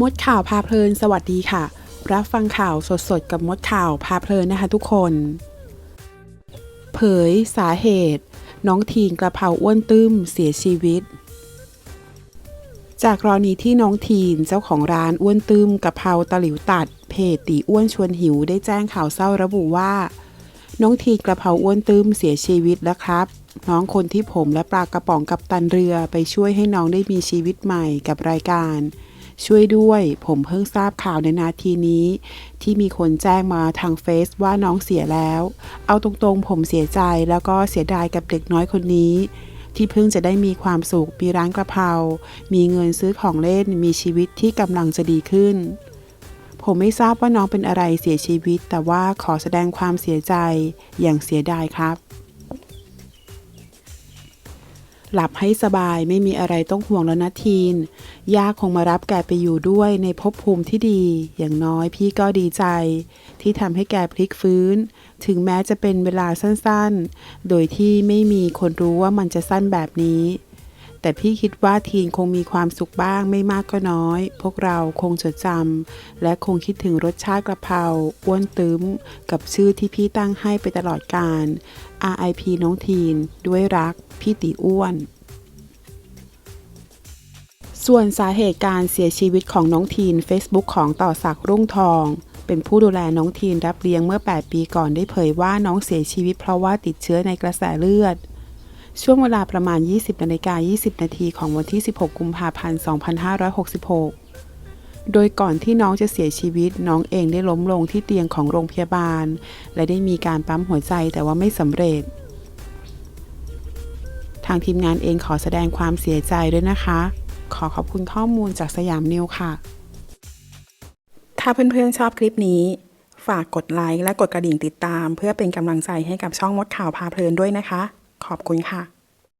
มดข่าวพาเพลิน สวัสดีค่ะ รับฟังข่าวสดๆ กับมดข่าวพาเพลินนะคะทุกคน เผยสาเหตุ น้องทีนกระเพราอ้วนตื้มเสียชีวิต จากกรณีที่น้องทีนเจ้าของร้านอ้วนตื้มกระเพราตะหลิวตัด เพจตีอ้วนชวนหิวได้แจ้งข่าวเศร้าระบุว่า น้องทีนกระเพราอ้วนตื้มเสียชีวิตแล้วครับน้องคนที่ผมและปลากระป๋องกับตันเรือไปช่วยให้น้องได้มีชีวิตใหม่กับรายการ ช่วยด้วย ผมเพิ่งทราบข่าวในนาทีนี้ ที่มีคนแจ้งมาทางเฟซว่าน้องเสียแล้ว เอาตรงๆ ผมเสียใจแล้วก็เสียดายกับเด็กน้อยคนนี้ ที่เพิ่งจะได้มีความสุขมีร้านกระเพรา มีเงินซื้อของเล่นมีชีวิตที่กำลังจะดีขึ้นผมไม่ทราบว่าน้องเป็นอะไรเสียชีวิต แต่ว่าขอแสดงความเสียใจอย่างเสียดายครับ หลับให้สบายไม่มีอะไรต้องห่วงแล้วนะทีน ย่าคงมารับแกไปอยู่ด้วยในภพภูมิที่ดี อย่างน้อยพี่ก็ดีใจ ที่ทำให้แกพลิกฟื้น ถึงแม้จะเป็นเวลาสั้นๆ โดยที่ไม่มีคนรู้ว่ามันจะสั้นแบบนี้ แต่พี่คิดว่าทีนคงมีความสุขบ้างไม่มากก็น้อย พวกเราคงจดจำและคงคิดถึงรสชาติกระเพราอ้วนตึ้ม กับชื่อที่พี่ตั้งให้ไปตลอดการ RIP น้องทีน ด้วยรัก พี่ตีอ้วน ส่วนสาเหตุการเสียชีวิตของน้องทีน Facebook ของต่อศักดิ์รุ่งทองเป็นผู้ดูแลน้องทีนรับเลี้ยงเมื่อ 8 ปีก่อนได้เผยว่าน้องเสียชีวิตเพราะว่าติดเชื้อในกระแสเลือด ช่วงเวลาประมาณ 20นาฬิกา20 นาทีของวันที่ 16 กุมภาพันธ์ 2566 โดยก่อนที่น้องจะเสียชีวิต น้องเองได้ล้มลงที่เตียงของโรงพยาบาล และได้มีการปั๊มหัวใจแต่ว่าไม่สำเร็จ ทางทีมงานเองขอแสดงความเสียใจด้วยนะคะ ขอขอบคุณข้อมูลจากสยามนิวค่ะ ถ้าเพื่อนๆชอบคลิปนี้ ฝากกดไลค์และกดกระดิ่งติดตาม เพื่อเป็นกำลังใจให้กับช่องมดข่าวพาเพลินด้วยนะคะ ขอบคุณค่ะ